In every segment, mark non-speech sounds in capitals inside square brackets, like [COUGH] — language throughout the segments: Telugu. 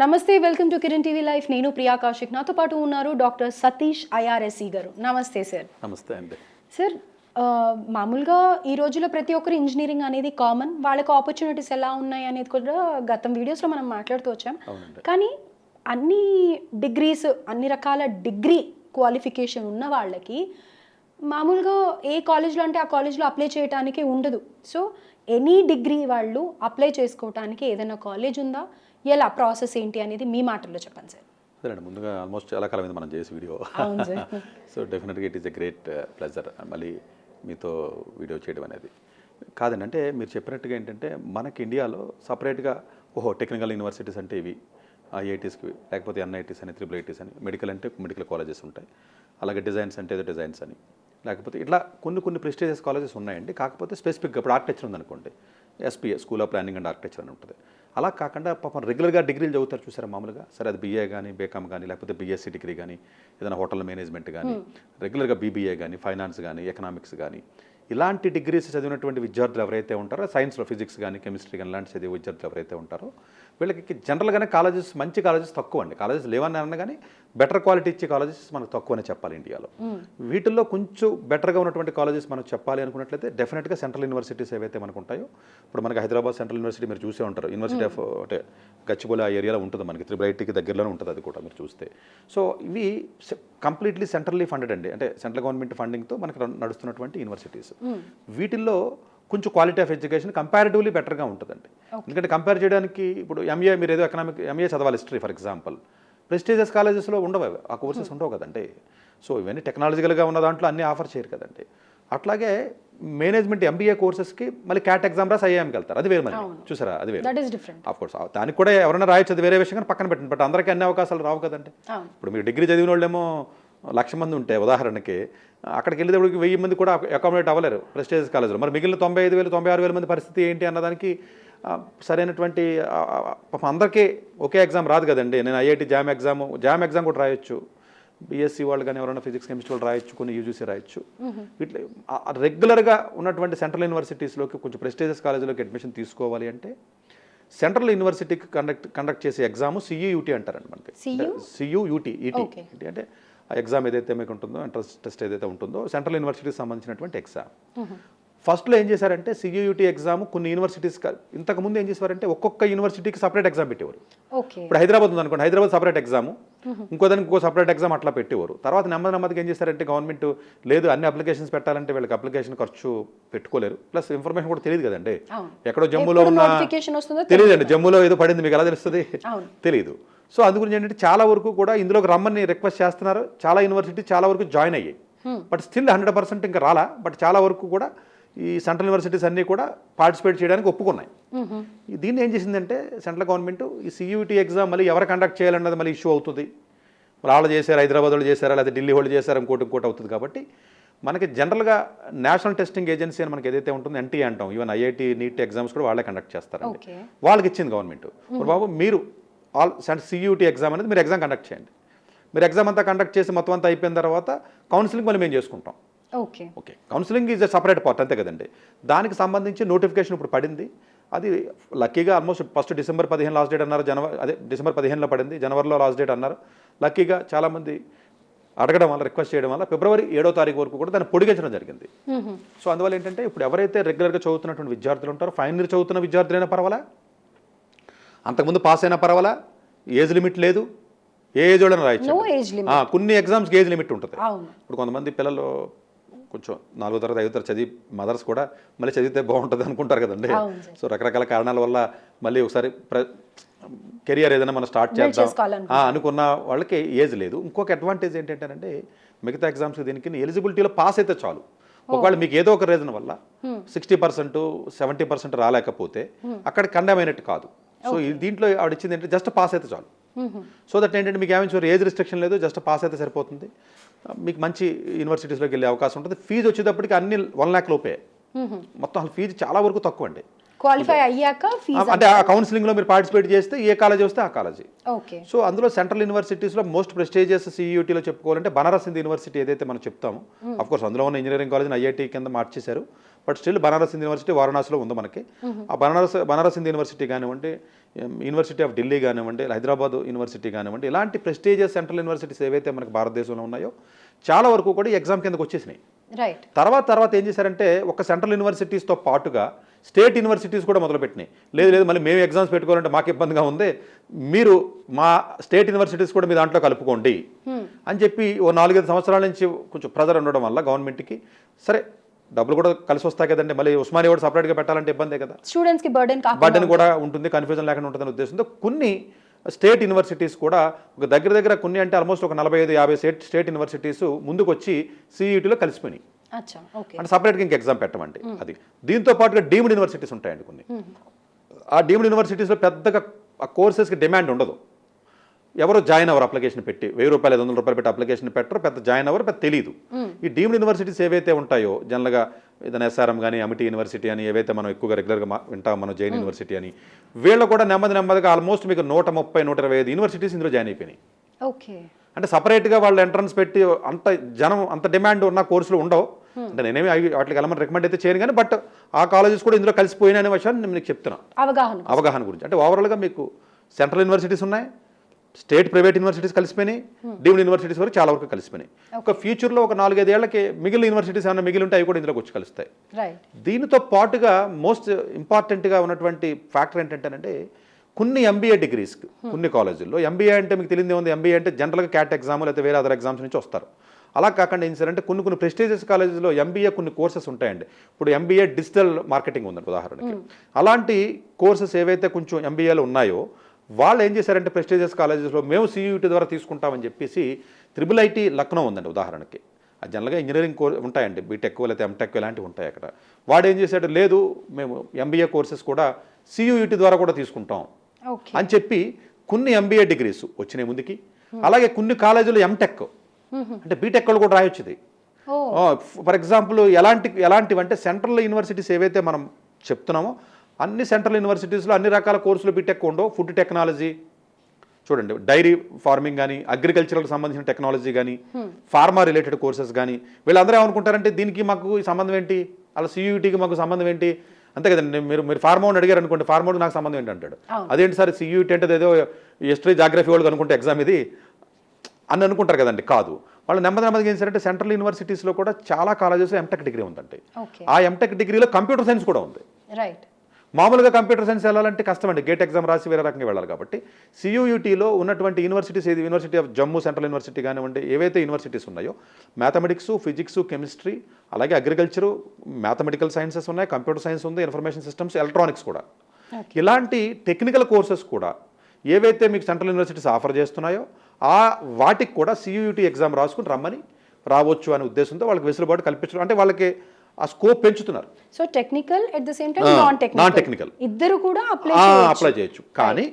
నమస్తే welcome to Kiran TV life. నేను ప్రియా కౌశిక్. నాతో పాటు ఉన్నారు డాక్టర్ సతీష్ ఐఆర్ఎస్సి గారు. నమస్తే సార్. నమస్తే అండి. సార్ మామూలుగా ఈ రోజుల్లో ప్రతి ఒక్కరు ఇంజనీరింగ్ అనేది కామన్. వాళ్ళకి ఆపర్చునిటీస్ ఎలా ఉన్నాయి అనేది కూడా గతం వీడియోస్లో మనం మాట్లాడుతూ వచ్చాం. కానీ అన్ని డిగ్రీస్ అన్ని రకాల డిగ్రీ క్వాలిఫికేషన్ ఉన్న వాళ్ళకి మామూలుగా ఏ కాలేజ్లో అంటే ఆ కాలేజ్లో అప్లై చేయడానికి ఉండదు. సో ఎనీ డిగ్రీ వాళ్ళు అప్లై చేసుకోవడానికి ఏదైనా కాలేజ్ ఉందా? ఎలా ప్రాసెస్ ఏంటి అనేది మీ మాటల్లో చెప్పండి సార్. సరే ముందుగా ఆల్మోస్ట్ చాలా కాలం మనం చేసి వీడియో. [LAUGHS] సో డెఫినెట్గా it is a great pleasure మళ్ళీ మీతో వీడియో చేయడం అనేది. కాదండి అంటే మీరు చెప్పినట్టుగా ఏంటంటే మనకి ఇండియాలో సపరేట్గా ఓహో టెక్నికల్ యూనివర్సిటీస్ అంటే ఇవి. ఐఐటీస్కి లేకపోతే ఎన్ఐటీస్ అని త్రిబుల్ ఐటీస్ అని మెడికల్ అంటే మెడికల్ కాలేజెస్ ఉంటాయి. అలాగే డిజైన్స్ అంటే ఏదో డిజైన్స్ అని. లేకపోతే ఇట్లా కొన్ని కొన్ని ప్రెస్టీజియస్ కాలేజెస్ ఉన్నాయండి. కాకపోతే స్పెసిఫిక్గా ఇప్పుడు ఆర్కిటెక్చర్ ఉందనుకోండి. SPA school of planning and architecture అని ఉంటుంది. అలా కాకుండా పాపం రెగ్యులర్గా డిగ్రీలు చదువుతారు చూసారా మామూలుగా? సరే అది బీఏ కానీ బీకామ్ కానీ లేకపోతే బీఎస్సీ డిగ్రీ కానీ ఏదైనా హోటల్ మేనేజ్మెంట్ కానీ రెగ్యులర్గా బీబీఏ కానీ ఫైనాన్స్ కానీ ఎకనామిక్స్ కానీ ఇలాంటి డిగ్రీస్ చదివినటువంటి విద్యార్థులు ఎవరైతే ఉంటారో సైన్స్లో ఫిజిక్స్ కానీ కెమిస్ట్రీ కానీ ఇలాంటి చదివే విద్యార్థులు ఎవరైతే ఉంటారో వీళ్ళకి జనరల్గానే కాలేజెస్ మంచి కాలేజెస్ తక్కువ అండి కాలేజెస్ లేవని అన్న కానీ బెటర్ క్వాలిటీ ఇచ్చే కాలేజెస్ మనకు తక్కువనే చెప్పాలి ఇండియాలో. వీటిల్లో కొంచెం బెటర్గా ఉన్నటువంటి కాలేజెస్ మనం చెప్పాలి అనుకున్నట్లయితే డెఫినెట్గా సెంట్రల్ యూనివర్సిటీస్ ఏవైతే మనకు ఉంటాయో ఇప్పుడు మనకి హైదరాబాద్ సెంట్రల్ యూనివర్సిటీ మీరు చూసే ఉంటారు. యూనివర్సిటీ ఆఫ్ అంటే గచ్చిబౌలి ఆ ఏరియాలో ఉంటుంది మనకి. త్రిబుల్ ఐటీకి దగ్గరలోనే ఉంటుంది అది కూడా మీరు చూస్తే. సో ఇవి కంప్లీట్లీ సెంట్రల్లీ ఫండెడ్ అండి. అంటే సెంట్రల్ గవర్నమెంట్ ఫండింగ్తో మనకి నడుస్తున్నటువంటి యూనివర్సిటీస్. వీటిల్లో కొంచెం క్వాలిటీ ఆఫ్ ఎడ్యుకేషన్ కంపారిటివ్లీ బెటర్గా ఉంటుందండి. ఎందుకంటే కంపేర్ చేయడానికి ఇప్పుడు ఎంఏ మీరు ఏదో ఎకనామిక్ ఎంఏ చదవాలి హిస్టరీ ఫర్ ఎగ్జాంపుల్ ప్రెస్టీజియస్ కాలేజెస్లో ఉండవు ఆ కోర్సెస్ ఉండవు కదండి. సో ఇవన్నీ టెక్నాలజికల్గా ఉన్న దాంట్లో అన్ని ఆఫర్ చేయరు కదండి. అట్లాగే మేనేజ్మెంట్ ఎంబీఏ కోర్సెస్కి మళ్ళీ క్యాట్ ఎగ్జామ్ రాసి ఐఏఎంకి వెళ్తారు. అది వేరు మరి. చూసారా? అది వేరు. ఆఫ్ కోర్స్ దానికి కూడా ఎవరైనా రాయొచ్చు. అది వేరే విషయం కానీ పక్కన పెట్టండి. బట్ అందరికీ అన్ని అవకాశాలు రావు కదండి. ఇప్పుడు మీరు డిగ్రీ చదివిన వాళ్ళేమో లక్ష మంది ఉంటే ఉదాహరణకి అక్కడికి వెళ్ళేటప్పటికి వెయ్యి మంది కూడా అకామిడేట్ అవ్వలేరు ప్రెస్టేజ్ కాలేజ్లో. మరి మిగిలిన తొంభై ఐదు వేలు తొంభై ఆరు వేల మంది పరిస్థితి ఏంటి అన్నదానికి సరైనటువంటి అందరికీ ఒకే ఎగ్జామ్ రాదు కదండి. నేను IIT JAM exam JAM exam కూడా రాయొచ్చు. బీఎస్సీ వాళ్ళు కానీ ఎవరైనా ఫిజిక్స్ కెమిస్ట్రీ వాళ్ళు రాయొచ్చు కొన్ని యూజీసీ రాయొచ్చు. ఇట్లా రెగ్యులర్గా ఉన్నటువంటి సెంట్రల్ యూనివర్సిటీస్లోకి కొంచెం ప్రెస్టేజియస్ కాలేజీలోకి అడ్మిషన్ తీసుకోవాలి అంటే సెంట్రల్ యూనివర్సిటీకి కండక్ట్ కండక్ట్ చేసే ఎగ్జామ్ సియూయూటీ అంటారండి మనకి? సియూయూటీ ఈటీ Okay. ఏంటి అంటే ఎగ్జామ్ ఏదైతే మీకు ఉంటుందో ఎంట్రన్స్ టెస్ట్ ఏదైతే ఉంటుందో సెంట్రల్ యూనివర్సిటీకి సంబంధించినటువంటి ఎగ్జామ్ ఫస్ట్లో ఏం చేశారంటే సియూయూటీ ఎగ్జామ్ కొన్ని యూనివర్సిటీస్ ఇంతకు ముందు ఏం చేసేవారంటే ఒక్కొక్క యూనివర్సిటీకి సపరేట్ ఎగ్జామ్ పెట్టేవారు. ఇప్పుడు హైదరాబాద్ ఉందనుకోండి హైదరాబాద్ సపరేట్ ఎగ్జామ్ ఇంకో దానికి ఇంకో సపరేట్ ఎగ్జామ్ అట్లా పెట్టేవారు. తర్వాత నెమ్మది నెమ్మదిగా ఏం చేశారంటే గవర్నమెంట్ లేదు అన్ని అప్లికేషన్స్ పెట్టాలంటే వీళ్ళకి అప్లికేషన్ ఖర్చు పెట్టుకోలేరు. ప్లస్ ఇన్ఫర్మేషన్ కూడా తెలియదు కదండి. ఎక్కడో జమ్మూలో ఉన్న తెలియదండి. జమ్మూలో ఏదో పడింది మీకు ఎలా తెలుస్తుంది. తెలియదు. సో అందు గురించి ఏంటంటే చాలా వరకు కూడా ఇందులోకి రమ్మని రిక్వెస్ట్ చేస్తున్నారు. చాలా యూనివర్సిటీ చాలా వరకు జాయిన్ అయ్యాయి. బట్ స్టిల్ హండ్రెడ్ పర్సెంట్ ఇంకా రాలా. బట్ చాలా వరకు కూడా ఈ సెంట్రల్ యూనివర్సిటీస్ అన్నీ కూడా పార్టిసిపేట్ చేయడానికి ఒప్పుకున్నాయి. దీన్ని ఏం చేసిందంటే సెంట్రల్ గవర్నమెంట్ ఈ సియూటీ ఎగ్జామ్ మళ్ళీ ఎవరు కండక్ట్ చేయాలన్నది మళ్ళీ ఇష్యూ అవుతుంది. వాళ్ళు చేశారు హైదరాబాద్ వాళ్ళు చేశారా లేదా ఢిల్లీ వాళ్ళు చేశారు ఇంకోటి ఇంకోటి అవుతుంది కాబట్టి మనకి జనరల్గా నేషనల్ టెస్టింగ్ ఏజెన్సీ అని మనకి ఏదైతే ఉంటుందో ఎన్టీ అంటాం. ఈవెన్ ఐఐటి నీట్ ఎగ్జామ్స్ కూడా వాళ్ళే కండక్ట్ చేస్తారండి. ఓకే వాళ్ళకి ఇచ్చింది గవర్నమెంట్ బాబు మీరు ఆల్ సియూటీ ఎగ్జామ్ అనేది మీరు ఎగ్జామ్ కండక్ట్ చేయండి. మీరు ఎగ్జామ్ అంతా కండక్ట్ చేసి మొత్తం అంతా అయిపోయిన తర్వాత కౌన్సిలింగ్ మళ్ళీ మేము చేసుకుంటాం? Okay. Okay. Counselling is a separate part అంతే కదండి. దానికి సంబంధించి నోటిఫికేషన్ ఇప్పుడు పడింది. అది లక్కీగా ఆల్మోస్ట్ ఫస్ట్ డిసెంబర్ పదిహేను లాస్ట్ డేట్ అన్నారు జనవరి అదే డిసెంబర్ పదిహేనులో పడింది జనవరిలో లాస్ట్ డేట్ అన్నారు. లక్కీగా చాలామంది అడగడం వల్ల రిక్వెస్ట్ చేయడం వల్ల ఫిబ్రవరి ఏడో తారీఖు వరకు కూడా దాన్ని పొడిగించడం జరిగింది. సో అందువల్ల ఏంటంటే ఇప్పుడు ఎవరైతే రెగ్యులర్గా చదువుతున్నటువంటి విద్యార్థులు ఉంటారో ఫైనల్ ఇయర్ చదువుతున్న విద్యార్థులైనా పర్వాలా. అంతకుముందు పాస్ అయినా పర్వాలా? ఏజ్ లిమిట్ లేదు. ఏ ఏజ్ వాళ్ళని రాయొచ్చు. కొన్ని ఎగ్జామ్స్కి ఏజ్ లిమిట్ ఉంటుంది. ఇప్పుడు కొంతమంది పిల్లలు కొంచెం నాలుగో తరగతి ఐదో తరగతి చదివి మదర్స్ కూడా మళ్ళీ చదివితే బాగుంటుంది అనుకుంటారు కదండి. సో రకరకాల కారణాల వల్ల మళ్ళీ ఒకసారి కెరియర్ ఏదైనా మనం స్టార్ట్ చేద్దాం. అనుకున్న వాళ్ళకి ఏజ్ లేదు. ఇంకొక అడ్వాంటేజ్ ఏంటంటే మిగతా ఎగ్జామ్స్ దీనికి ఎలిజిబిలిటీలో పాస్ అయితే చాలు. ఒకవేళ మీకు ఏదో ఒక రీజన్ వల్ల సిక్స్టీ పర్సెంట్ సెవెంటీ పర్సెంట్ రాలేకపోతే అక్కడ కండెమ్ అయినట్టు కాదు. సో దీంట్లో ఆవిడ ఇచ్చింది ఏంటంటే జస్ట్ పాస్ అయితే చాలు. సో దట్ ఏంటంటే మీకు ఏమైనా ఏజ్ రిస్ట్రిక్షన్ లేదు జస్ట్ పాస్ అయితే సరిపోతుంది. మీకు మంచి యూనివర్సిటీస్లోకి వెళ్ళే అవకాశం ఉంటుంది. ఫీజు వచ్చేటప్పటికి అన్ని వన్ ల్యాక్ లోపే. మొత్తం అసలు ఫీజు చాలా వరకు తక్కువ అండి. క్వాలిఫై అయ్యాక అంటే ఆ కౌన్సిలింగ్లో మీరు పార్టిసిపేట్ చేస్తే ఏ కాలేజ్ వస్తే ఆ కాలేజీ ఓకే సో అందులో సెంట్రల్ యూనివర్సిటీస్లో మోస్ట్ ప్రెస్టేజియస్ సియూటీలో చెప్పుకోవాలంటే బనారస్ హిందూ యూనివర్సిటీ ఏదైతే మనం చెప్తామో అఫ్ కోర్స్ అందులో ఉన్న ఇంజనీరింగ్ కాలేజ్ ఐఐటి కింద మార్చేశారు. But still Banaras Hindu university వారణాసిలో ఉంది మనకి. ఆ బనారస్ బనారస్ హిందూ యూనివర్సిటీ కానివ్వండి యూనివర్సిటీ ఆఫ్ ఢిల్లీ కానివ్వండి హైదరాబాద్ యూనివర్సిటీ కానివ్వండి ఇలాంటి ప్రెస్టీజియస్ సెంట్రల్ యూనివర్సిటీస్ ఏవైతే మనకి భారతదేశంలో ఉన్నాయో చాలా వరకు కూడా ఎగ్జామ్ కిందకు వచ్చేసినాయి. రైట్ తర్వాత తర్వాత ఏం చేశారంటే ఒక సెంట్రల్ యూనివర్సిటీస్తో పాటుగా స్టేట్ యూనివర్సిటీస్ కూడా మొదలుపెట్టినాయి. లేదు లేదు మళ్ళీ మేము ఎగ్జామ్స్ పెట్టుకోవాలంటే మాకు ఇబ్బందిగా ఉంది. మీరు మా స్టేట్ యూనివర్సిటీస్ కూడా మీ దాంట్లో కలుపుకోండి అని చెప్పి ఓ నాలుగైదు సంవత్సరాల నుంచి కొంచెం ప్రెజర్ ఉండడం వల్ల గవర్నమెంట్కి సరే డబ్బులు కూడా కలిసి వస్తాయి కదండి. మళ్ళీ ఉస్మానియా కూడా సపరేట్గా పెట్టాలంటే ఇబ్బందే కదా. స్టూడెంట్స్కి బర్డెన్ బర్డెన్ కూడా ఉంటుంది. కన్ఫ్యూజన్ లేకుండా ఉంటుందనే ఉద్దేశంతో కొన్ని స్టేట్ యూనివర్సిటీస్ కూడా ఒక దగ్గర దగ్గర కొన్ని అంటే ఆల్మోస్ట్ ఒక నలభై ఐదు యాభై స్టేట్ స్టేట్ యూనివర్సిటీస్ ముందుకు వచ్చి సిఈటీలో కలిసిపోయినాయి. అంటే సపరేట్గా ఇంక ఎగ్జామ్ పెట్టమండి అది. దీంతో పాటుగా డీమ్డ్ యూనివర్సిటీస్ ఉంటాయండి కొన్ని. ఆ డీమ్డ్ యూనివర్సిటీస్లో పెద్దగా ఆ కోర్సెస్కి డిమాండ్ ఉండదు. ఎవరు జాయిన్ అవ్వరు అప్లికేషన్ పెట్టి? వెయ్యి రూపాయలు ఐదు వందల రూపాయలు పెట్టి అప్లికేషన్ పెట్టరు పెద్ద జాయిన్ అవ్వరు పెద్ద తెలియదు ఈ డీమ్డ్ యూనివర్సిటీస్ ఏవైతే ఉంటాయో జనరల్గా ఏదైనా ఎస్ఆర్ఎం కానీ అమిటీ యూనివర్సిటీ అని ఏవైతే మనం ఎక్కువగా రెగ్యులర్గా వింటాం మనం జైన్ యూనివర్సిటీ అని వీళ్ళు కూడా నెమ్మది నెమ్మదిగా ఆల్మోస్ట్ మీకు నూట ముప్పై నూట ఇరవై ఐదు యూనివర్సిటీస్ ఇందులో జాయిన్ అయిపోయినాయి. ఓకే. అంటే సపరేట్గా వాళ్ళు ఎంట్రన్స్ పెట్టి అంత జనం అంత డిమాండ్ ఉన్న కోర్సులు ఉండవు. అంటే నేనేమి అవి వాటికి వెళ్ళమని రికమెండ్ అయితే చేయను కానీ బట్ ఆ కాలేజెస్ కూడా ఇందులో కలిసిపోయిన అనే విషయాన్ని నేను మీకు చెప్తున్నాను అవగాహన. అవగాహన గురించి. అంటే ఓవరాల్గా మీకు సెంట్రల్ యూనివర్సిటీస్ ఉన్నాయి స్టేట్ ప్రైవేట్ యూనివర్సిటీస్ కలిసిపోయినాయి డీమ్డ్ యూనివర్సిటీస్ వరకు చాలా వరకు కలిసిపోయినాయి. ఒక ఫ్యూచర్లో ఒక నాలుగైదేళ్ళకి మిగిలిన యూనివర్సిటీస్ ఏమైనా మిగిలి ఉంటే అవి కూడా ఇందులోకి వచ్చి కలుస్తాయి. దీనితో పాటుగా మోస్ట్ ఇంపార్టెంట్గా ఉన్నటువంటి ఫ్యాక్టర్ ఏంటంటేనంటే కొన్ని ఎంబీఏ డిగ్రీస్ కొన్ని కాలేజీల్లో. ఎంబీఏ అంటే మీకు తెలియదు ఉంది ఎంబీఏ అంటే జనరల్గా క్యాట్ ఎగ్జామ్ లేకపోతే వేరే అదర్ ఎగ్జామ్స్ నుంచి వస్తారు. అలా కాకుండా ఏం అంటే కొన్ని కొన్ని ప్రెస్టీజియస్ కాలేజెస్లో ఎంబీఏ కొన్ని కోర్సెస్ ఉంటాయండి. ఇప్పుడు ఎంబీఏ డిజిటల్ మార్కెటింగ్ ఉందండి ఉదాహరణకి. అలాంటి కోర్సెస్ ఏవైతే కొంచెం ఎంబీఏలో ఉన్నాయో వాళ్ళు ఏం చేశారంటే ప్రెస్టీజియస్ కాలేజెస్లో మేము సియూటీ ద్వారా తీసుకుంటామని చెప్పేసి త్రిబుల్ ఐటీ లక్నో ఉందండి ఉదాహరణకి. అది జనరల్గా ఇంజనీరింగ్ కోర్ ఉంటాయండి బీటెక్ లేకపోతే ఎంటెక్ ఇలాంటివి ఉంటాయి అక్కడ. వాడు ఏం చేశాడు లేదు మేము ఎంబీఏ కోర్సెస్ కూడా సియూఈటీ ద్వారా కూడా తీసుకుంటాం అని చెప్పి కొన్ని ఎంబీఏ డిగ్రీస్ వచ్చినాయి ముందుకి. అలాగే కొన్ని కాలేజీలు ఎంటెక్. అంటే బీటెక్ వాళ్ళు కూడా రాయొచ్చుది ఫర్ ఎగ్జాంపుల్ ఎలాంటి ఎలాంటివి అంటే సెంట్రల్ యూనివర్సిటీస్ ఏవైతే మనం చెప్తున్నామో అన్ని సెంట్రల్ యూనివర్సిటీస్లో అన్ని రకాల కోర్సులు బీటెక్ ఉండవు. ఫుడ్ టెక్నాలజీ చూడండి డైరీ ఫార్మింగ్ కానీ అగ్రికల్చర్కి సంబంధించిన టెక్నాలజీ కానీ ఫార్మా రిలేటెడ్ కోర్సెస్ కానీ వీళ్ళందరూ ఏమనుకుంటారంటే దీనికి మాకు ఈ సంబంధం ఏంటి? అలా సియూటీకి మాకు సంబంధం ఏంటి? అంతే కదండి మీరు మీరు ఫార్మోని అడిగారు అనుకోండి ఫార్మోకి నాకు సంబంధం ఏంటి అంటాడు. అదేంటి సార్ సియూటీ అంటే ఏదో హిస్టరీ జాగ్రఫీ వాళ్ళకి అనుకుంటే ఎగ్జామ్ ఇది అని అనుకుంటారు కదండి కాదు. వాళ్ళు నెమ్మది నెమ్మదిగా ఏం చేశారంటే సెంట్రల్ యూనివర్సిటీస్లో కూడా చాలా కాలేజెస్ ఎంటెక్ డిగ్రీ ఉందండి. ఆ ఎంటెక్ డిగ్రీలో కంప్యూటర్ సైన్స్ కూడా ఉంది. రైట్. మామూలుగా కంప్యూటర్ సైన్స్ వెళ్ళాలంటే కష్టమండి. గేట్ ఎగ్జామ్ రాసి వేరే రకంగా వెళ్ళాలి కాబట్టి. సియూయూటీలో ఉన్నటువంటి యూనివర్సిటీస్ ఏది? University of Jammu central university కానివ్వండి ఏవైతే యూనివర్సిటీస్ ఉన్నాయో మ్యాథమెటిక్స్ ఫిజిక్స్ కెమిస్ట్రీ అలాగే అగ్రికల్చరు మ్యాథమెటికల్ సైన్సెస్ ఉన్నాయి కంప్యూటర్ సైన్స్ ఉంది ఇన్ఫర్మేషన్ సిస్టమ్స్ ఎలక్ట్రానిక్స్ కూడా. ఇలాంటి టెక్నికల్ కోర్సెస్ కూడా ఏవైతే మీకు సెంట్రల్ యూనివర్సిటీస్ ఆఫర్ చేస్తున్నాయో ఆ వాటికి కూడా సియూయూటీ ఎగ్జామ్ రాసుకుని రమ్మని రావచ్చు అనే ఉద్దేశంతో వాళ్ళకి వెసులుబాటు కల్పించడం. అంటే వాళ్ళకి ఆ స్కోప్ పెంచుతున్నారు. So technical at the same time non technical. ఇద్దరు కూడా అప్లై అప్లై చేయొచ్చు. కానీ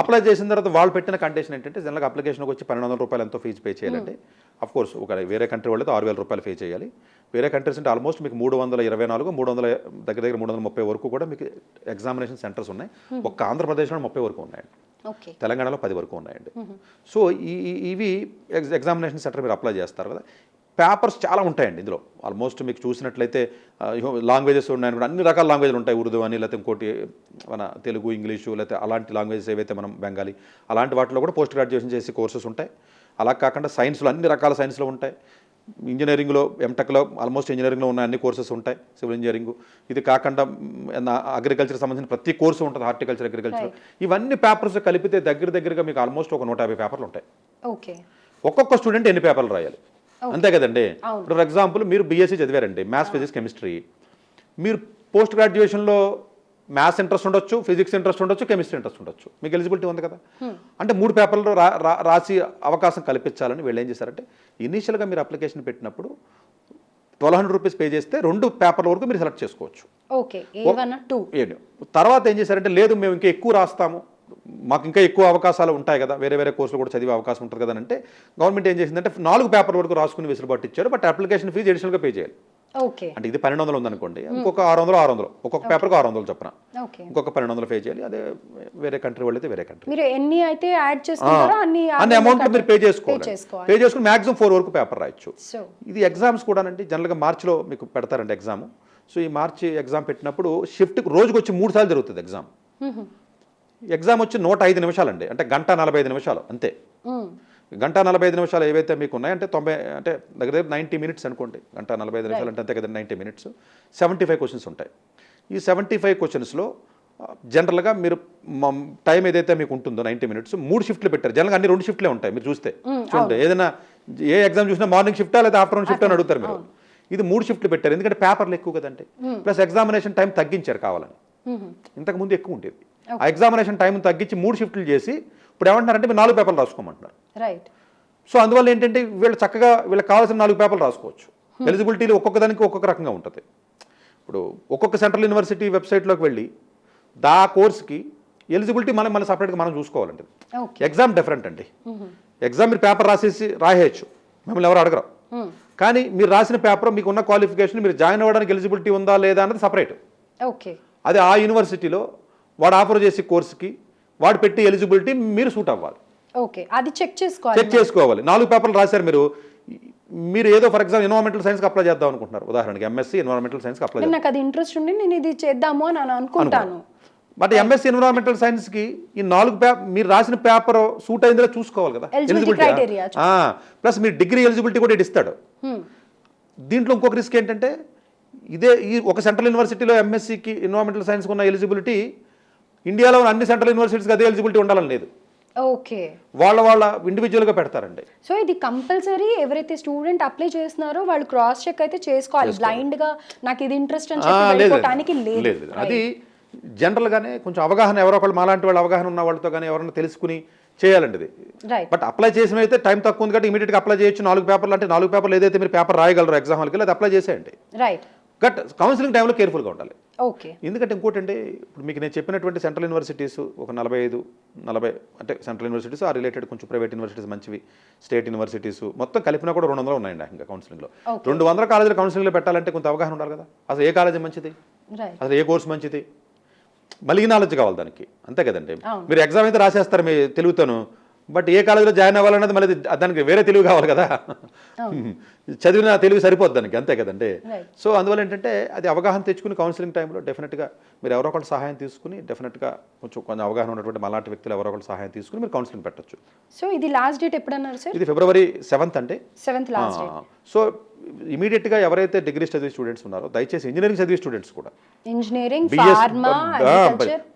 అప్లై చేసిన తర్వాత వాళ్ళు పెట్టిన కండిషన్ ఏంటంటే జనరల్గా అప్లికేషన్కి వచ్చి పన్నెండు వందల రూపాయలు ఎంతో ఫీజు పే చేయాలండి అఫ్ కోర్స్ ఒక వేరే కంట్రీ వాళ్ళతో ఆరు వేల రూపాయలు పే చేయాలి. వేరే కంట్రీస్ అంటే ఆల్మోస్ట్ మీకు మూడు వందల ఇరవై నాలుగు మూడు వందల దగ్గర దగ్గర మూడు వందల ముప్పై వరకు కూడా మీకు ఎగ్జామినేషన్ సెంటర్స్ ఉన్నాయి. ఒక్క ఆంధ్రప్రదేశ్లో ముప్పై వరకు ఉన్నాయండి. తెలంగాణలో పది వరకు ఉన్నాయండి. సో ఈ ఇవి ఎగ్జ ఎగ్జామినేషన్ సెంటర్ మీరు అప్లై చేస్తారు కదా. పేపర్స్ చాలా ఉంటాయండి ఇందులో. ఆల్మోస్ట్ మీకు చూసినట్లయితే లాంగ్వేజెస్ ఉన్నాయని కూడా అన్ని రకాల లాంగ్వేజ్లు ఉంటాయి ఉర్దూ అని లేకపోతే ఇంకోటి మన తెలుగు ఇంగ్లీషు లేకపోతే అలాంటి లాంగ్వేజెస్ ఏవైతే మనం బెంగాలీ అలాంటి వాటిలో కూడా పోస్ట్ గ్రాడ్యుయేషన్ చేసే కోర్సెస్ ఉంటాయి. అలా కాకుండా సైన్స్లో అన్ని రకాల సైన్స్లో ఉంటాయి. ఇంజనీరింగ్లో ఎంటెక్లో ఆల్మోస్ట్ ఇంజనీరింగ్లో ఉన్న అన్ని కోర్సెస్ ఉంటాయి సివిల్ ఇంజనీరింగ్. ఇది కాకుండా అగ్రికల్చర్ సంబంధించిన ప్రతి కోర్సు ఉంటుంది హార్టికల్చర్ అగ్రికల్చర్. ఇవన్నీ పేపర్స్ కలిపితే దగ్గర దగ్గరగా మీకు ఆల్మోస్ట్ ఒక నూట యాభై పేపర్లు ఉంటాయి. ఓకే. ఒక్కొక్క స్టూడెంట్ ఎన్ని పేపర్లు రాయాలి? అంతే కదండి. ఇప్పుడు ఫర్ ఎగ్జాంపుల్ మీరు బీఎస్సీ చదివారండి మ్యాథ్స్ ఫిజిక్స్ కెమిస్ట్రీ మీరు పోస్ట్ గ్రాడ్యుయేషన్లో మ్యాథ్స్ ఇంట్రెస్ట్ ఉండొచ్చు ఫిజిక్స్ ఇంట్రెస్ట్ ఉండొచ్చు కెమిస్ట్రీ ఇంట్రెస్ట్ ఉండొచ్చు. మీకు ఎలిజిబిలిటీ ఉంది కదా? అంటే మూడు పేపర్లు రాసి అవకాశం కల్పించాలని వీళ్ళు ఏం చేశారంటే ఇనీషియల్గా మీరు అప్లికేషన్ పెట్టినప్పుడు ట్వెల్వ్ హండ్రెడ్ రూపీస్ పే చేస్తే రెండు పేపర్ల వరకు మీరు సెలెక్ట్ చేసుకోవచ్చు. తర్వాత ఏం చేశారంటే లేదు మేము ఇంకా ఎక్కువ రాస్తాము. మాకు ఇంకా ఎక్కువ అవకాశాలు ఉంటాయి కదా వేరే వేరే కోర్సులు కూడా చదివే అవకాశం ఉంటుంది కదా అంటే గవర్నమెంట్ ఏం చేసిందంటే నాలుగు పేపర్ వరకు రాసుకుని వెసులుబాటు ఇచ్చారు బట్ అప్లికేషన్ ఫీజు అడిషనల్గా పే చేయాలి. ఓకే. అంటే ఇది పన్నెండు వందలు ఉందనుకోండి ఇంకొక ఆరు వందలు ఆరు వందలు ఒక్కొక్క పేపర్కి ఆరు వందలు చొప్పున. ఇంకొక పన్నెండు వందలు పే చేయాలి అదే వేరే కంట్రీ వాళ్ళు అయితే వేరే కంట్రీ మీరు ఎన్ని అయితే యాడ్ చేసుకుంటారో అన్ని అన్ని అమౌంట్ మీరు పే చేసుకోవాలి. పే చేసుకుని మాక్సిమం ఫోర్ వరకు పేపర్ రాయొచ్చు. ఇది ఎగ్జామ్స్ కూడా అండి జనరల్గా మార్చిలో మీకు పెడతారండి ఎగ్జామ్ సో ఈ మార్చి ఎగ్జామ్ పెట్టినప్పుడు షిఫ్ట్ రోజుకి వచ్చి మూడు సార్లు జరుగుతుంది ఎగ్జామ్ ఎగ్జామ్ వచ్చి నూట ఐదు నిమిషాలండి. అంటే గంట నలభై ఐదు నిమిషాలు అంతే. గంట నలభై ఐదు నిమిషాలు ఏవైతే మీకు ఉన్నాయో అంటే తొంభై అంటే దగ్గర దగ్గర నైంటీ మినిట్స్ అనుకోండి. గంట నలభై ఐదు నిమిషాలు అంటే అంతే కదా ninety minutes. Seventy five questions ఉంటాయి. ఈ సెవెంటీ ఫైవ్ క్వశ్చన్స్లో జనరల్గా మీరు టైం ఏదైతే మీకు ఉంటుందో నైంటీ మినిట్స్ మూడు షిఫ్ట్లు పెట్టారు. జనరల్గా అన్ని రెండు షిఫ్ట్లే ఉంటాయి మీరు చూస్తే. చూడండి ఏదైనా ఏ ఎగ్జామ్ చూసినా మార్నింగ్ షిఫ్టా లేదా ఆఫ్టర్నూన్ షిఫ్ట్ అని అడుగుతారు మీరు. ఇది మూడు షిఫ్ట్లు పెట్టారు. ఎందుకంటే పేపర్లు ఎక్కువ కదండి. ప్లస్ ఎగ్జామినేషన్ టైం తగ్గించారు కావాలని. ఇంతకు ముందు ఎక్కువ ఉండేది ఎగ్జామినేషన్ టైం తగ్గించి మూడు షిఫ్ట్లు చేసి ఇప్పుడు ఏమంటున్నారంటే మీరు నాలుగు పేపర్లు రాసుకోమంటున్నారు. రైట్ సో అందువల్ల ఏంటంటే వీళ్ళు చక్కగా వీళ్ళకి కావాల్సిన నాలుగు పేపర్లు రాసుకోవచ్చు. ఎలిజిబిలిటీలు ఒక్కొక్క దానికి ఒక్కొక్క రకంగా ఉంటుంది. ఇప్పుడు ఒక్కొక్క సెంట్రల్ యూనివర్సిటీ వెబ్సైట్లోకి వెళ్ళి దా కోర్స్కి ఎలిజిబిలిటీ మనం మళ్ళీ సపరేట్గా మనం చూసుకోవాలండి ఎగ్జామ్ డిఫరెంట్ అండి. ఎగ్జామ్ మీరు పేపర్ రాసేసి రాసేయచ్చు మిమ్మల్ని ఎవరు అడగరు. కానీ మీరు రాసిన పేపర్ మీకు ఉన్న క్వాలిఫికేషన్ మీరు జాయిన్ అవ్వడానికి ఎలిజిబిలిటీ ఉందా లేదా అన్నది సపరేట్ ఓకే అది ఆ యూనివర్సిటీలో వాడు ఆఫర్ చేసే కోర్సుకి వాడు పెట్టి ఎలిజిబిలిటీ మీరు సూట్ అవ్వాలి. ఓకే అది చెక్ చేసుకోవాలి చెక్ చేసుకోవాలి. నాలుగు పేపర్లు రాశారు మీరు. మీరు ఏదో ఫర్ ఎగ్జాంపుల్ ఎన్వైరన్మెంటల్ సైన్స్కి అప్లై చేద్దాం అనుకుంటున్నారు. ఉదాహరణకి ఎంఎస్సీ ఎన్వైరన్మెంటల్ సైన్స్కి అప్లై నాకు అది ఇంట్రెస్ట్ ఉండి నేను ఇది చేద్దాము అని అని అనుకుంటాను. బట్ ఎంఎస్సీ ఎన్విరాన్మెంటల్ సైన్స్కి ఈ నాలుగు పేపర్ మీరు రాసిన పేపర్ సూట్ అయిందో చూసుకోవాలి కదా. Criteria ప్లస్ మీరు డిగ్రీ ఎలిజిబిలిటీ కూడా ఇటు ఇస్తాడు. దీంట్లో ఇంకొక రిస్క్ ఏంటంటే ఇదే ఈ ఒక సెంట్రల్ యూనివర్సిటీలో ఎంఎస్సీకి ఎన్విరాన్మెంటల్ సైన్స్కి ఉన్న ఎలిజిబిలిటీ ఇండియాలో ఉన్న అన్ని సెంట్రల్ యూనివర్సిటీస్కి అదే ఎలిజిబిలిటీ ఉండాలని లేదు. ఓకే. వాళ్ళ వాళ్ళ ఇండివిజువల్గా పెడతారండి. సో ఇది కంపల్సరీ ఎవరైతే స్టూడెంట్ అప్లై చేస్తున్నారో వాళ్ళు క్రాస్ చెక్ అయితే చేసుకోవాలి. బ్లైండ్గా నాకు ఇది ఇంట్రెస్ట్ అని చెప్పి లేదు. అది జనరల్గానే కొంచెం అవగాహన ఎవరో ఒకళ్ళు మాలాంటి వాళ్ళు అవగాహన ఉన్న వాళ్ళతో కానీ ఎవరైనా తెలుసుకుని చేయాలండి ఇది. బట్ అప్లై చేసిన అయితే టైం తక్కువ ఉంది కాబట్టి ఇమీడియట్గా అప్లై చేయొచ్చు. నాలుగు పేపర్లు అంటే నాలుగు పేపర్లు ఏదైతే మీరు పేపర్ రాయగలరో ఎగ్జామ్ వాళ్ళకి అది అప్లై చేసేయండి. రైట్ బట్ కౌన్సిలింగ్ టైంలో కేర్ఫుల్గా ఉండాలి. ఓకే. ఎందుకంటే ఇంకోటి అంటే ఇప్పుడు మీకు నేను చెప్పినటువంటి సెంట్రల్ యూనివర్సిటీస్ ఒక నలభై ఐదు నలభై అంటే సెంట్రల్ యూనివర్సిటీస్ ఆ రిలేటెడ్ కొంచెం ప్రైవేట్ యూనివర్సిటీస్ మంచివి స్టేట్ యూనివర్సిటీస్ మొత్తం కలిపినా కూడా రెండు వందలు ఉన్నాయండి ఇంకా కౌన్సిలింగ్లో. రెండు వందల కాలేజీలు కౌన్సిలింగ్లో పెట్టాలంటే కొంత అవగాహన ఉండాలి కదా. అసలు ఏ కాలేజీ మంచిది? అసలు ఏ కోర్సు మంచిది? మళ్ళీ నాలెడ్జ్ కావాలి దానికి. అంతే కదండి. మీరు ఎగ్జామ్ అయితే రాసేస్తారు మీ తెలుగుతాను బట్ ఏ కాలేజీలో జాయిన్ అవ్వాలన్నది మళ్ళీ దానికి వేరే తెలుగు కావాలి కదా. చదివిన తెలుగు సరిపోద్ది దానికి అంతే కదండి. సో అందువల్ల ఏంటంటే అది అవగాహన తెచ్చుకుని కౌన్సిలింగ్ టైంలో డెఫినెట్గా మీరు ఎవరో ఒకళ్ళు సహాయం తీసుకుని డెఫినెట్గా కొంచెం కొంచెం అవగాహన ఉన్నటువంటి మలాంటి వ్యక్తులు ఎవరో ఒకళ్ళు సహాయం తీసుకుని మీరు కౌన్సిలింగ్ పెట్టొచ్చు. సో ఇది లాస్ట్ డేట్ ఎప్పుడు అన్నారు సార్ ఇది ఫిబ్రవరి సెవెంత్ అంటే సెవెంత్ సో ఇమీడియట్గా ఎవరైతే డిగ్రీ చదివే స్టూడెంట్స్ ఉన్నారో దయచేసి ఇంజనీరింగ్ చదివే స్టూడెంట్స్ కూడా. ఇంజనీరింగ్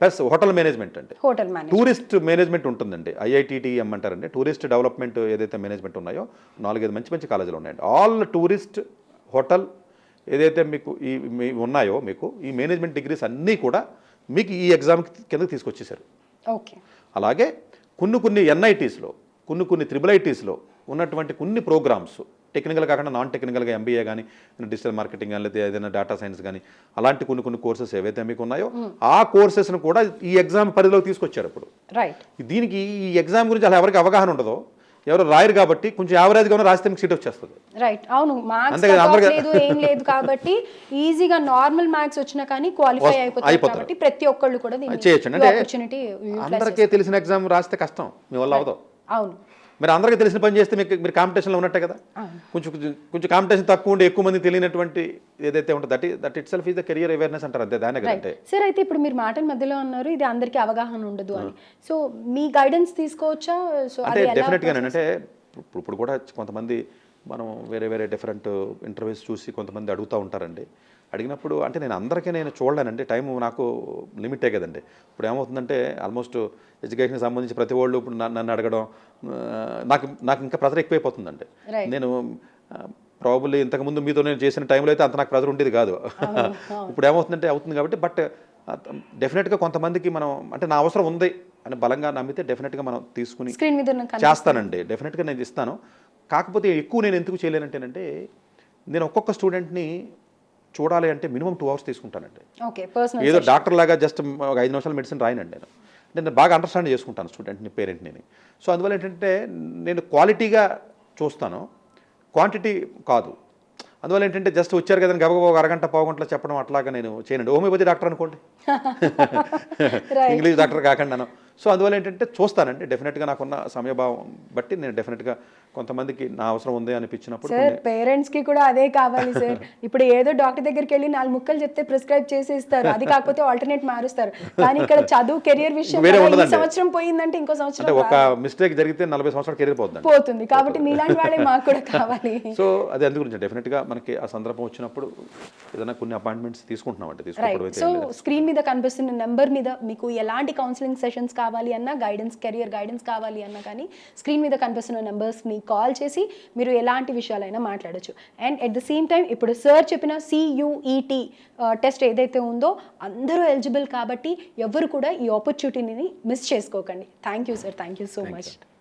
ప్లస్ హోటల్ మేనేజ్మెంట్ అండి. హోటల్ టూరిస్ట్ మేనేజ్మెంట్ ఉంటుందండి. ఐఐటిటిఎం అంటారండి. టూరిస్ట్ డెవలప్మెంట్ ఏదైతే మేనేజ్మెంట్ ఉన్నాయో నాలుగైదు మంచి మంచి కాలేజీలు ఉన్నాయండి. ఆల్ టూరిస్ట్ హోటల్ ఏదైతే మీకు ఈ ఉన్నాయో మీకు ఈ మేనేజ్మెంట్ డిగ్రీస్ అన్నీ కూడా మీకు ఈ ఎగ్జామ్ కిందకి తీసుకొచ్చేసారు ఓకే. అలాగే కొన్ని కొన్ని ఎన్ఐటీస్లో కొన్ని కొన్ని త్రిబుల్ ఐటీస్లో ఉన్నటువంటి కొన్ని ప్రోగ్రామ్స్ టెక్నికల్ కాకుండా నాన్ టెక్నికల్గా ఎంబీఏ కానీ డిజిటల్ మార్కెటింగ్ కానీ లేదా ఏదైనా డేటా సైన్స్ కానీ అలాంటి కొన్ని కొన్ని కోర్సెస్ ఏవైతే మీకు ఉన్నాయో ఆ కోర్సెస్ను కూడా ఈ ఎగ్జామ్ పరిధిలోకి తీసుకొచ్చారు ఇప్పుడు. రైట్ దీనికి ఈ ఎగ్జామ్ గురించి అలా ఎవరికి అవగాహన ఉండదో ఎవరు రాయరు కాబట్టి కొంచెం యావరేజ్గా ఉన్న రాస్తే మీకు సీట్ వచ్చేస్తుంది. రైట్ అవును మార్క్స్ లేదు ఏం లేదు కాబట్టి ఈజీగా నార్మల్ మార్క్స్ వచ్చినా కానీ క్వాలిఫై అయిపోతారు అయిపోతారు. కాబట్టి ప్రతి ఒక్కళ్ళు కూడా చేయొచ్చు అంటే ఆపర్చునిటీ అందరికీ తెలిసిన ఎగ్జామ్ రాస్తే కష్టం మీ వల్ల అవదు. అవును. మీరు అందరికీ తెలిసిన పని చేస్తే మీకు మీరు కాంపిటీషన్లో ఉన్నట్టే కదా? కొంచెం కొంచెం కొంచెం కాంపిటీషన్ తక్కువ ఉండి ఎక్కువ మంది తెలియనటువంటి ఏదైతే ఉంటుంది that that itself is the career awareness అంటారు అంతే దానే కదంటే. సార్ అయితే ఇప్పుడు మీరు మాటల మధ్యలో అన్నారు ఇది అందరికీ అవగాహన ఉండదు అని. సో మీ గైడెన్స్ తీసుకోవచ్చా? సో అంటే అది డెఫినెట్గా అంటే ఇప్పుడు కూడా కొంతమంది మనం వేరే వేరే డిఫరెంట్ ఇంటర్వ్యూస్ చూసి కొంతమంది అడుగుతూ ఉంటారండి. అడిగినప్పుడు అంటే నేను అందరికీ నేను చూడలేనండి. టైం నాకు లిమిటే కదండి. ఇప్పుడు ఏమవుతుందంటే ఆల్మోస్ట్ ఎడ్యుకేషన్కి సంబంధించి ప్రతి వాళ్ళు ఇప్పుడు నన్ను అడగడం నాకు నాకు ఇంకా ప్రెజర్ ఎక్కువైపోతుందండి. నేను ప్రాబుల్లీ ఇంతకుముందు మీతో నేను చేసిన టైంలో అయితే అంత నాకు ప్రెజర్ ఉండేది కాదు. ఇప్పుడు ఏమవుతుందంటే అవుతుంది కాబట్టి బట్ డెఫినెట్గా కొంతమందికి మనం అంటే నా అవసరం ఉంది అని బలంగా నమ్మితే డెఫినెట్గా మనం తీసుకుని చేస్తానండి. డెఫినెట్గా నేను ఇస్తాను. కాకపోతే ఎక్కువ నేను ఎందుకు చేయలేనంటేనంటే నేను ఒక్కొక్క స్టూడెంట్ని చూడాలి అంటే మినిమం టూ అవర్స్ తీసుకుంటానండి. ఏదో డాక్టర్ లాగా జస్ట్ ఒక ఐదు నిమిషాలు మెడిసిన్ రాయనండి నేను. నేను బాగా అండర్స్టాండ్ చేసుకుంటాను స్టూడెంట్ని పేరెంట్ని సో అందువల్ల ఏంటంటే నేను క్వాలిటీగా చూస్తాను. క్వాంటిటీ కాదు. అందువల్ల ఏంటంటే జస్ట్ వచ్చారు కదా గబగబా ఒక అరగంట పావు గంటలో చెప్పడం అట్లాగా నేను చేయనండి. హోమియోపతి డాక్టర్ అనుకోండి. [LAUGHS] ఇంగ్లీష్ డాక్టర్ కాకుండా సో అందువల్ల ఏంటంటే చూస్తానండి డెఫినెట్గా నాకున్న సమయభావం బట్టి నేను డెఫినెట్గా కొంతమందికి నా అవసరం ఉంది అనిపించినప్పుడు సార్ పేరెంట్స్కి కూడా అదే కావాలి సార్ [LAUGHS] ఇప్పుడు ఏదో డాక్టర్ దగ్గరికి వెళ్ళి నాలుగు ముక్కలు చెప్తే ప్రిస్క్రైబ్ చేసి ఇస్తారు అది కాకపోతే ఆల్టర్నేట్ మారుస్తారు. కానీ ఇక్కడ చదువు కెరియర్ విషయం. సంవత్సరం పోయిందంటే ఇంకో సంవత్సరం ఒక మిస్టేక్ జరిగితే నలభై సంవత్సరాలు కెరీర్ పోతుందండి పోతుంది. కాబట్టి మీలాంటి వాళ్ళే [LAUGHS] మాకు కూడా కావాలి. సో అది అందు గురించి డెఫినెట్గా మనకి ఆ సందర్భం వచ్చినప్పుడు ఏదైనా కొన్ని అపాయింట్మెంట్స్ తీసుకుంటున్నాం అంటే తీసుకోవడం సో. స్క్రీన్ మీద కనిపిస్తున్న నెంబర్ మీద మీకు ఎలాంటి కౌన్సిలింగ్ సెషన్స్ కావాలి అన్నా గైడెన్స్ కెరియర్ గైడెన్స్ కావాలి అన్నా కానీ స్క్రీన్ మీద కనిపిస్తున్న నెంబర్స్ని కాల్ చేసి మీరు ఎలాంటి విషయాలైనా మాట్లాడొచ్చు. And at the same time ఇప్పుడు సార్ చెప్పిన సియుఈటి టెస్ట్ ఏదైతే ఉందో అందరూ ఎలిజిబుల్ కాబట్టి ఎవరు కూడా ఈ ఆపర్చునిటీని మిస్ చేసుకోకండి. Thank you sir thank you so much